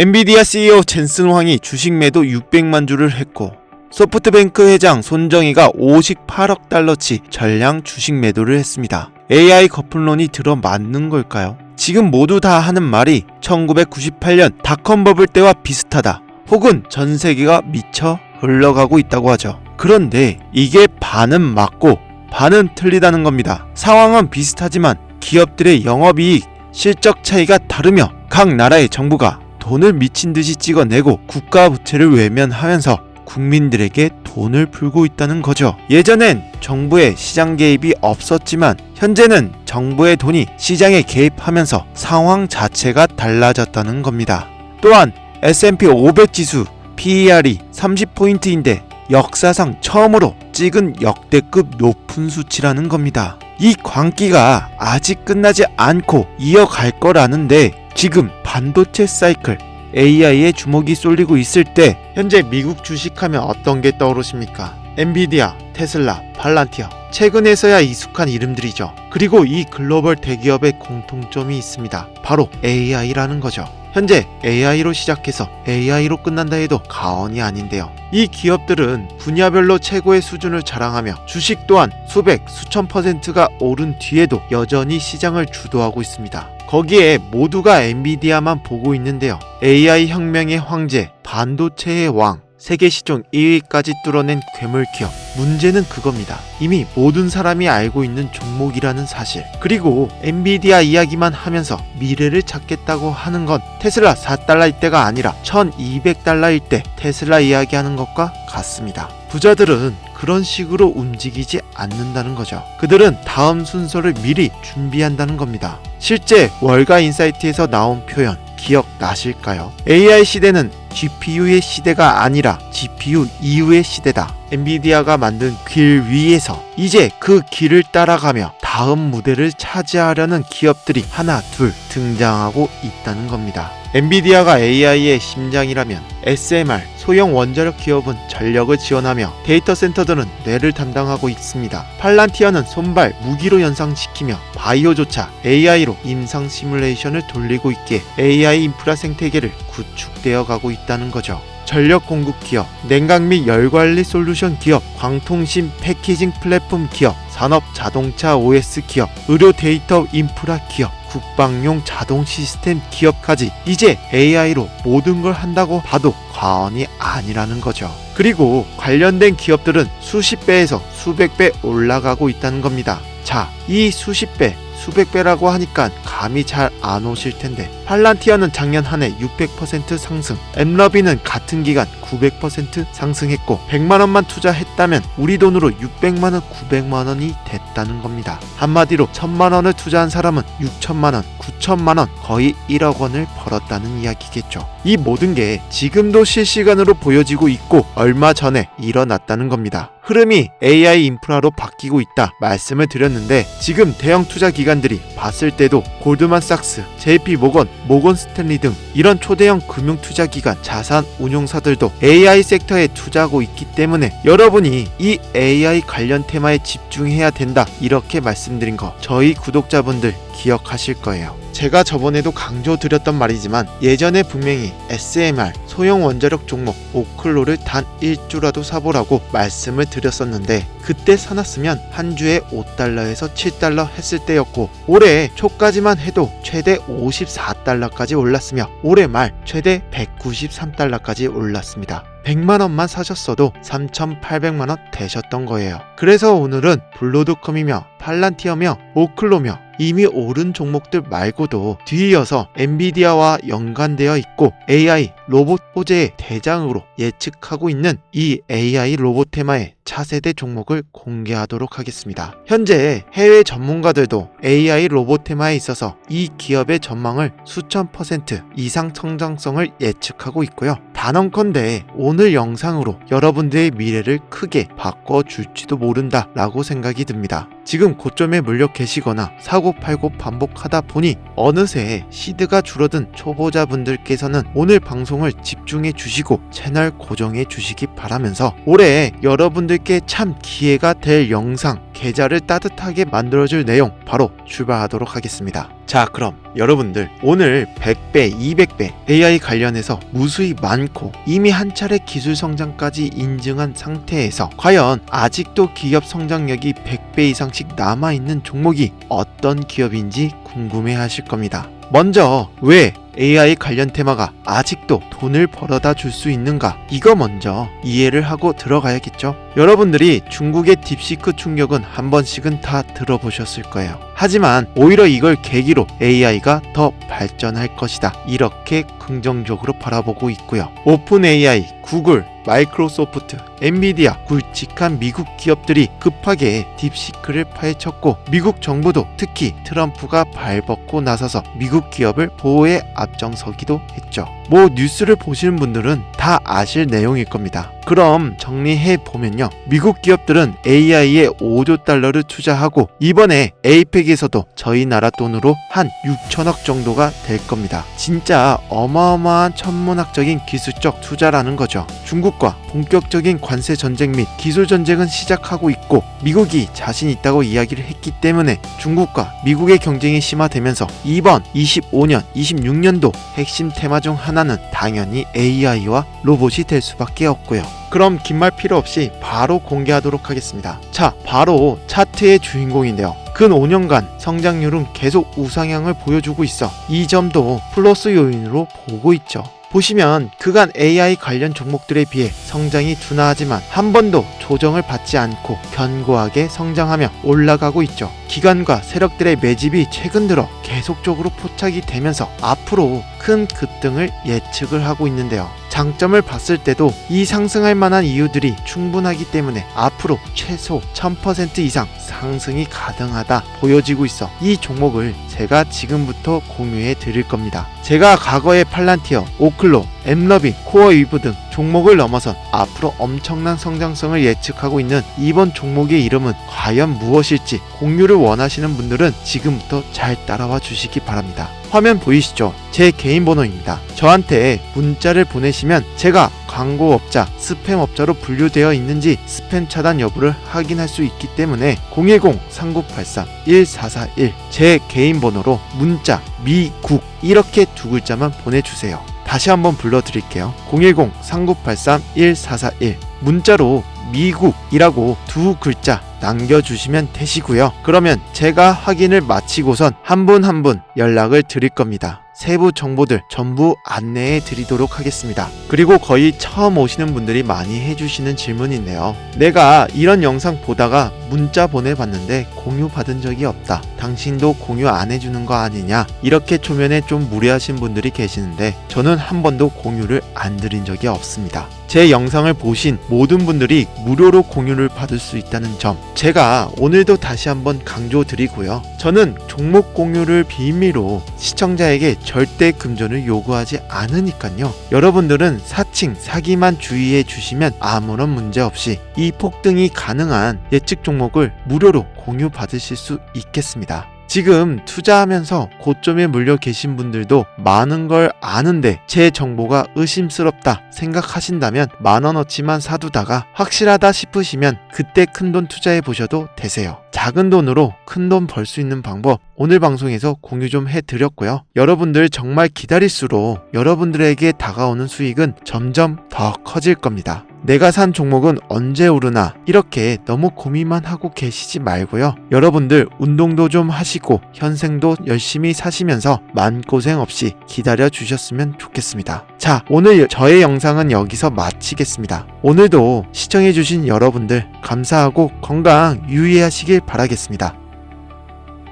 엔비디아 CEO 젠슨 황이 주식 매도 600만 주를 했고 소프트뱅크 회장 손정희가 58억 달러치 전량 주식 매도를 했습니다. AI 거품론이 들어맞는 걸까요? 지금 모두 다 하는 말이 1998년 닷컴 버블 때와 비슷하다. 혹은 전 세계가 미쳐 흘러가고 있다고 하죠. 그런데 이게 반은 맞고 반은 틀리다는 겁니다. 상황은 비슷하지만 기업들의 영업이익, 실적 차이가 다르며 각 나라의 정부가 돈을 미친 듯이 찍어내고 국가 부채를 외면하면서 국민들에게 돈을 풀고 있다는 거죠. 예전엔 정부의 시장 개입이 없었지만 현재는 정부의 돈이 시장에 개입하면서 상황 자체가 달라졌다는 겁니다. 또한 S&P 500 지수 PER이 30포인트인데 역사상 처음으로 찍은 역대급 높은 수치라는 겁니다. 이 광기가 아직 끝나지 않고 이어갈 거라는데 지금 반도체 사이클 AI에 주목이 쏠리고 있을 때 현재 미국 주식하면 어떤 게 떠오르십니까? 엔비디아, 테슬라, 팔란티어 최근에서야 익숙한 이름들이죠. 그리고 이 글로벌 대기업의 공통점이 있습니다. 바로 AI라는 거죠. 현재 AI로 시작해서 AI로 끝난다 해도 가언이 아닌데요. 이 기업들은 분야별로 최고의 수준을 자랑하며 주식 또한 수백, 수천 퍼센트가 오른 뒤에도 여전히 시장을 주도하고 있습니다. 거기에 모두가 엔비디아만 보고 있는데요. AI 혁명의 황제, 반도체의 왕, 세계 시총 1위까지 뚫어낸 괴물 기업. 문제는 그겁니다. 이미 모든 사람이 알고 있는 종목이라는 사실. 그리고 엔비디아 이야기만 하면서 미래를 찾겠다고 하는 건 테슬라 4달러일 때가 아니라 1200달러일 때 테슬라 이야기하는 것과 같습니다. 부자들은 그런 식으로 움직이지 않는다는 거죠. 그들은 다음 순서를 미리 준비한다는 겁니다. 실제 월가 인사이트에서 나온 표현 기억나실까요? AI 시대는 GPU의 시대가 아니라 GPU 이후의 시대다. 엔비디아가 만든 길 위에서 이제 그 길을 따라가며 다음 무대를 차지하려는 기업들이 하나 둘 등장하고 있다는 겁니다. 엔비디아가 AI의 심장이라면 SMR 소형 원자력 기업은 전력을 지원하며 데이터 센터들은 뇌를 담당하고 있습니다. 팔란티어는 손발 무기로 연상시키며 바이오조차 AI로 임상 시뮬레이션을 돌리고 있기에 AI 인프라 생태계를 구축되어 가고 있다는 거죠. 전력 공급 기업, 냉각 및 열 관리 솔루션 기업, 광통신 패키징 플랫폼 기업, 산업 자동차 OS 기업, 의료 데이터 인프라 기업, 국방용 자동 시스템 기업까지 이제 AI로 모든 걸 한다고 봐도 과언이 아니라는 거죠. 그리고 관련된 기업들은 수십 배에서 수백 배 올라가고 있다는 겁니다. 자, 이 수십 배, 수백 배라고 하니까 감이 잘 안 오실 텐데 팔란티어는 작년 한 해 600% 상승, 엠러비는 같은 기간 900% 상승했고 100만 원만 투자했다면 우리 돈으로 600만 원, 900만 원이 됐다는 겁니다. 한마디로 1000만 원을 투자한 사람은 6천만 원, 9천만 원, 거의 1억 원을 벌었다는 이야기겠죠. 이 모든 게 지금도 실시간으로 보여지고 있고 얼마 전에 일어났다는 겁니다. 흐름이 AI 인프라로 바뀌고 있다 말씀을 드렸는데 지금 대형 투자 기관들이 봤을 때도 골드만삭스, JP 모건, 모건 스탠리 등 이런 초대형 금융 투자 기관, 자산 운용사들도 AI 섹터에 투자하고 있기 때문에 여러분이 이 AI 관련 테마에 집중해야 된다 이렇게 말씀드린 거 저희 구독자분들 기억하실 거예요. 제가 저번에도 강조드렸던 말이지만 예전에 분명히 SMR 소형 원자력 종목 오클로를 단 1주라도 사보라고 말씀을 드렸었는데 그때 사놨으면 한 주에 5달러에서 7달러 했을 때였고 올해 초까지만 해도 최대 54달러까지 올랐으며 올해 말 최대 193달러까지 올랐습니다. 100만 원만 사셨어도 3,800만 원 되셨던 거예요. 그래서 오늘은 블로드컴이며 팔란티어며 오클로며 이미 오른 종목들 말고도 뒤이어서 엔비디아와 연관되어 있고 AI 로봇 호재의 대장으로 예측하고 있는 이 AI 로봇 테마의 차세대 종목을 공개하도록 하겠습니다. 현재 해외 전문가들도 AI 로봇 테마에 있어서 이 기업의 전망을 수천 퍼센트 이상 성장성을 예측하고 있고요. 단언컨대 오늘 영상으로 여러분들의 미래를 크게 바꿔줄지도 모른다 라고 생각이 듭니다. 지금 고점에 물려 계시거나 사고 팔고 반복하다 보니 어느새 시드가 줄어든 초보자분들께서는 오늘 방송을 집중해 주시고 채널 고정해 주시기 바라면서 올해 여러분들께 참 기회가 될 영상 계좌를 따뜻하게 만들어줄 내용 바로 출발하도록 하겠습니다. 자, 그럼 여러분들 오늘 100배, 200배 AI 관련해서 무수히 많고 이미 한 차례 기술 성장까지 인증한 상태에서 과연 아직도 기업 성장력이 100배 이상씩 남아있는 종목이 어떤 기업인지 궁금해 하실 겁니다. 먼저 왜 AI 관련 테마가 아직도 돈을 벌어다 줄 수 있는가? 이거 먼저 이해를 하고 들어가야겠죠. 여러분들이 중국의 딥시크 충격은 한 번씩은 다 들어보셨을 거예요. 하지만 오히려 이걸 계기로 AI가 더 발전할 것이다. 이렇게 긍정적으로 바라보고 있고요. 오픈 AI, 구글, 마이크로소프트, 엔비디아, 굵직한 미국 기업들이 급하게 딥시크를 파헤쳤고 미국 정부도 특히 트럼프가 발벗고 나서서 미국 기업을 보호에 앞 장서기도 했죠. 뭐 뉴스를 보시는 분들은 다 아실 내용일 겁니다. 그럼 정리해 보면요. 미국 기업들은 AI에 5조 달러를 투자하고 이번에 에이펙에서도 저희 나라 돈으로 한 6천억 정도가 될 겁니다. 진짜 어마어마한 천문학적인 기술적 투자라는 거죠. 중국과 본격적인 관세 전쟁 및 기술 전쟁은 시작하고 있고 미국이 자신 있다고 이야기를 했기 때문에 중국과 미국의 경쟁이 심화되면서 이번 25년, 26년도 핵심 테마 중 하나는 당연히 AI와 로봇이 될 수밖에 없고요. 그럼 긴 말 필요 없이 바로 공개하도록 하겠습니다. 자, 바로 차트의 주인공인데요. 근 5년간 성장률은 계속 우상향을 보여주고 있어 이 점도 플러스 요인으로 보고 있죠. 보시면 그간 AI 관련 종목들에 비해 성장이 둔화하지만 한 번도 조정을 받지 않고 견고하게 성장하며 올라가고 있죠. 기관과 세력들의 매집이 최근 들어 계속적으로 포착이 되면서 앞으로 큰 급등을 예측을 하고 있는데요. 장점을 봤을 때도 이 상승할 만한 이유들이 충분하기 때문에 앞으로 최소 1000% 이상 상승이 가능하다 보여지고 있어 이 종목을 제가 지금부터 공유해 드릴 겁니다. 제가 과거의 팔란티어, 오클로, 엠러빈, 코어 위브 등 종목을 넘어선 앞으로 엄청난 성장성을 예측하고 있는 이번 종목의 이름은 과연 무엇일지 공유를 원하시는 분들은 지금부터 잘 따라와 주시기 바랍니다. 화면 보이시죠? 제 개인 번호입니다. 저한테 문자를 보내시면 제가 광고업자, 스팸업자로 분류되어 있는지 스팸 차단 여부를 확인할 수 있기 때문에 010-3983-1441 제 개인 번호로 문자 미국 이렇게 두 글자만 보내주세요. 다시 한번 불러드릴게요. 010-3983-1441 문자로 미국이라고 두 글자 남겨주시면 되시고요. 그러면 제가 확인을 마치고선 한 분 한 분 연락을 드릴 겁니다. 세부 정보들 전부 안내해 드리도록 하겠습니다. 그리고 거의 처음 오시는 분들이 많이 해주시는 질문인데요. 내가 이런 영상 보다가 문자 보내봤는데 공유 받은 적이 없다. 당신도 공유 안 해주는 거 아니냐? 이렇게 초면에 좀 무례하신 분들이 계시는데 저는 한 번도 공유를 안 드린 적이 없습니다. 제 영상을 보신 모든 분들이 무료로 공유를 받을 수 있다는 점 제가 오늘도 다시 한번 강조드리고요. 저는 종목 공유를 비밀로 시청자에게 절대 금전을 요구하지 않으니까요. 여러분들은 사칭, 사기만 주의해 주시면 아무런 문제 없이 이 폭등이 가능한 예측 종목을 무료로 공유 받으실 수 있겠습니다. 지금 투자하면서 고점에 물려 계신 분들도 많은 걸 아는데 제 정보가 의심스럽다 생각하신다면 만 원어치만 사두다가 확실하다 싶으시면 그때 큰 돈 투자해 보셔도 되세요. 작은 돈으로 큰 돈 벌 수 있는 방법 오늘 방송에서 공유 좀 해드렸고요. 여러분들 정말 기다릴수록 여러분들에게 다가오는 수익은 점점 더 커질 겁니다. 내가 산 종목은 언제 오르나 이렇게 너무 고민만 하고 계시지 말고요. 여러분들 운동도 좀 하시고 현생도 열심히 사시면서 마음고생 없이 기다려 주셨으면 좋겠습니다. 자, 오늘 저의 영상은 여기서 마치겠습니다. 오늘도 시청해 주신 여러분들 감사하고 건강 유의하시길 바라겠습니다.